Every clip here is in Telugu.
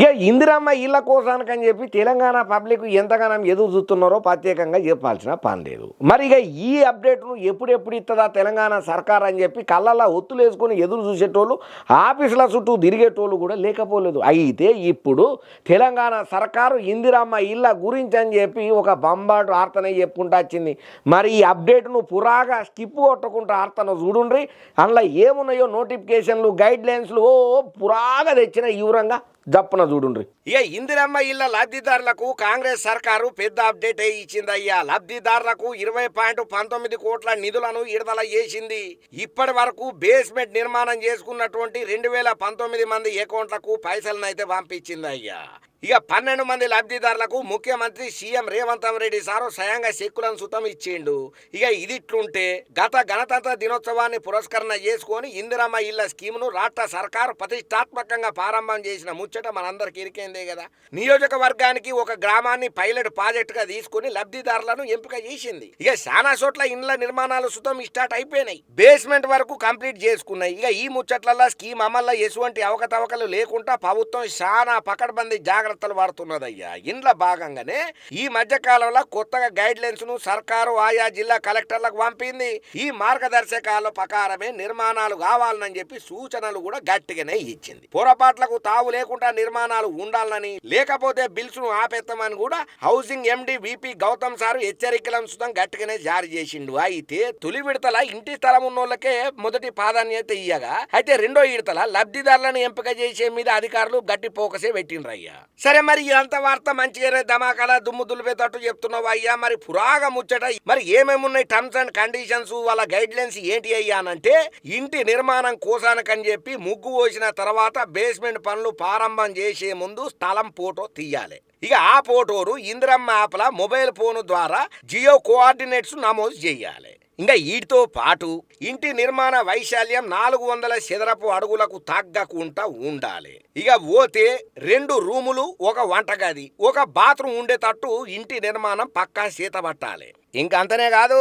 ఇక ఇందిరమ్మ ఇళ్ళ కోసానికని చెప్పి తెలంగాణ పబ్లిక్ ఎంతగానో ఎదురు చూస్తున్నారో ప్రత్యేకంగా చెప్పాల్సిన పని లేదు. మరి ఇక ఈ అప్డేట్ను ఎప్పుడెప్పుడు ఇస్తుందా తెలంగాణ సర్కార్ అని చెప్పి కళ్ళల్లో ఒత్తులు వేసుకొని ఎదురు చూసేటోళ్ళు ఆఫీసుల చుట్టూ తిరిగేటోళ్ళు కూడా లేకపోలేదు. అయితే ఇప్పుడు తెలంగాణ సర్కారు ఇందిరమ్మ ఇళ్ళ గురించి అని చెప్పి ఒక బంబాటు ఆర్తన చెప్పుకుంటా వచ్చింది. మరి ఈ అప్డేట్ను పురాగా స్కిప్ కొట్టకుండా ఆర్తన చూడుండ్రి. అందులో ఏమున్నాయో నోటిఫికేషన్లు గైడ్ లైన్స్లు ఓ పురాగా తెచ్చిన వివరంగా దప్పన చూడుండ్రి. ఇక ఇందిరమ్మ ఇళ్ళ లబ్ధిదారులకు కాంగ్రెస్ సర్కారు పెద్ద అప్డేట్ ఇచ్చిందయ్యా లబ్ధిదారులకు ఇరవై పాయింట్ పంతొమ్మిది కోట్ల నిధులను విడుదల చేసింది. ఇప్పటి వరకు బేస్మెంట్ నిర్మాణం చేసుకున్నటువంటి రెండు వేల పంతొమ్మిది మంది అకౌంట్లకు పైసలను అయితే పంపించింది అయ్యా. ఇక పన్నెండు మంది లబ్ధిదారులకు ముఖ్యమంత్రి సీఎం రేవంత్ రెడ్డి సారు స్వయంగా చెక్కులను సుతం ఇచ్చిండు. ఇక ఇది ఇట్లుంటే గత గణతంత్ర దినోత్సవాన్ని పురస్కరణ చేసుకొని ఇందిరమ్మ ఇళ్ళ స్కీమ్ను రాష్ట్ర సర్కారు ప్రతిష్టాత్మకంగా ప్రారంభం చేసిన ముచ్చట మనందరికి ఇరికేందే కదా. నియోజకవర్గానికి ఒక గ్రామాన్ని పైలట్ ప్రాజెక్టుగా తీసుకుని లబ్ధిదారులను ఎంపిక చేసింది. ఇక చాలా చోట్ల ఇండ్ల నిర్మాణాలు సుతం స్టార్ట్ అయిపోయినాయి. బేస్మెంట్ వరకు కంప్లీట్ చేసుకున్నాయి. ఇక ఈ ముచ్చట్లలో స్కీమ్ అమల్లో ఎటువంటి అవకతవకలు లేకుండా ప్రభుత్వం చాలా పకడ్బందీ జాగ్రత్తలు పడుతున్నదయ్యా ఇండ్ల భాగంగానే ఈ మధ్య కాలంలో కొత్తగా గైడ్ లైన్స్ను సర్కారు ఆయా జిల్లా కలెక్టర్లకు పంపింది. ఈ మార్గదర్శకాల ప్రకారమే నిర్మాణాలు కావాలని చెప్పి సూచనలు కూడా గట్టిగానే ఇచ్చింది. పొరపాట్లకు తావు లేకుండా నిర్మాణాలు ఉండాలని లేకపోతే బిల్స్ను ఆపేస్తామని కూడా housing MD VP Gautam sir హెచ్చరికలను సుతం గట్టిగానే జారీ చేసిండు. అయితే తొలి విడతల ఇంటి స్థలం ఉన్నోళ్ళకే మొదటి ప్రాధాన్యత ఇయ్యగా. అయితే రెండో విడతల లబ్ధిదారులను ఎంపిక చేసే మీద అధికారులు గట్టి ఫోకసే పెట్టిండ్రయ్యా. సరే మరి ఇదంతా వార్త మంచిగానే ధమాకాల దుమ్ము దులిపేటట్టు చెప్తున్నావు అయ్యా. మరి పురాగా ముచ్చట మరి ఏమేమి ఉన్నాయి టర్మ్స్ అండ్ కండిషన్స్ వాళ్ళ గైడ్ లైన్స్ ఏంటి అయ్యా అంటే ఇంటి నిర్మాణం కోసానకని చెప్పి ముగ్గు పోసిన తర్వాత బేస్మెంట్ పనులు ప్రారంభం చేసే ముందు స్థలం ఫోటో తీయాలి. ఇక ఆ ఫోటోను ఇందిరమ్మ యాప్ల మొబైల్ ఫోన్ ద్వారా జియో కోఆర్డినేట్స్ నమోదు చేయాలి. ఇంకా వీటితో పాటు ఇంటి నిర్మాణ వైశాల్యం నాలుగు వందల చదరపు అడుగులకు తగ్గకుండా ఉండాలి. ఇక పోతే రెండు రూములు ఒక వంటగది ఒక బాత్రూమ్ ఉండేటట్టు ఇంటి నిర్మాణం పక్కా సీతబట్టాలి. ఇంకంతనే ఇంకా అంతనే కాదు.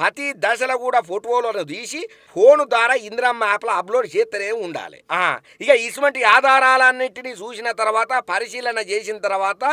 ప్రతి దశలో కూడా ఫోటోలను తీసి ఫోన్ ద్వారా ఇందిరమ్మ యాప్లో అప్లోడ్ చేస్తూనే ఉండాలి. ఇక ఇటువంటి ఆధారాలన్నింటినీ చూసిన తర్వాత పరిశీలన చేసిన తర్వాత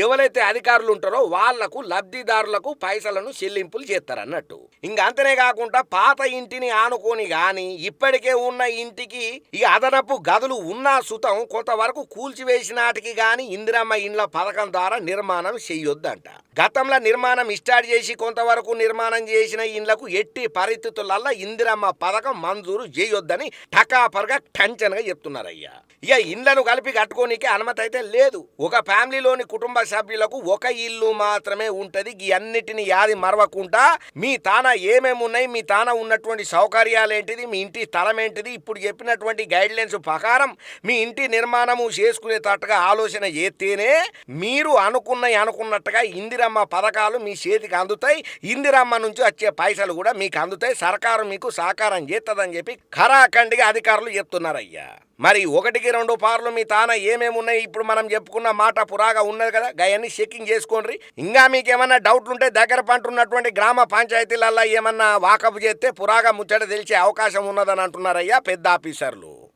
ఎవరైతే అధికారులు ఉంటారో వాళ్ళకు లబ్ధిదారులకు పైసలను చెల్లింపులు చేస్తారన్నట్టు ఇంక ఇంకా అంతనే కాకుండా పాత ఇంటిని ఆనుకొని గాని ఇప్పటికే ఉన్న ఇంటికి ఇక అదనపు గదులు ఉన్నా సుతం కొంతవరకు కూల్చివేసినాటికి గాని ఇందిరమ్మ ఇండ్ల పథకం ద్వారా నిర్మాణం చెయ్యొద్దంట గతంలో నిర్మాణం స్టార్ట్ చేసి కొంతవరకు నిర్మాణం చేసిన ఇండ్లకు ఎట్టి పరిస్థితులల్లో ఇందిరమ్మ పథకం మంజూరు చేయొద్దని టకాపర్గా టెన్షన్గా చెప్తున్నారయ్యా. ఇక ఇండ్లను కలిపి కట్టుకోనికి అనుమతి అయితే లేదు. ఒక ఫ్యామిలీలోని కుటుంబ సభ్యులకు ఒక ఇల్లు మాత్రమే ఉంటది. ఈ అన్నిటిని యాది మరవకుండా మీ తాన ఏమేమి ఉన్నాయి మీ తాన ఉన్నటువంటి సౌకర్యాలు ఏంటిది మీ ఇంటి స్థలం ఏంటిది ఇప్పుడు చెప్పినటువంటి గైడ్ లైన్స్ ప్రకారం మీ ఇంటి నిర్మాణము చేసుకునేటట్టుగా ఆలోచన చేస్తేనే మీరు అనుకున్న అనుకున్నట్టుగా ఇందిరమ్మ పథకాలు మీ చేతికి అందుతాయి. ఇందిరమ్మ నుంచి వచ్చే పైసలు కూడా మీకు అందుతాయి సర్కారు మీకు సహకారం చేస్తుందని చెప్పి ఖరాఖండిగా అధికారులు చెప్తున్నారయ్యా. మరి ఒకటికి రెండు పార్లు మీ తాన ఏమేమి ఉన్నాయి? ఇప్పుడు మనం చెప్పుకున్న మాట పురాగా ఉన్నది కదా గయన్ని చెక్కింగ్ చేసుకోండి ఇంకా మీకు ఏమన్నా డౌట్లు ఉంటే దగ్గర పంటున్నటువంటి గ్రామ పంచాయతీలల్లో ఏమన్నా వాకపు చేస్తే పురాగా ముచ్చట తెలిసే అవకాశం ఉన్నదని అంటున్నారయ్యా పెద్ద ఆఫీసర్లు.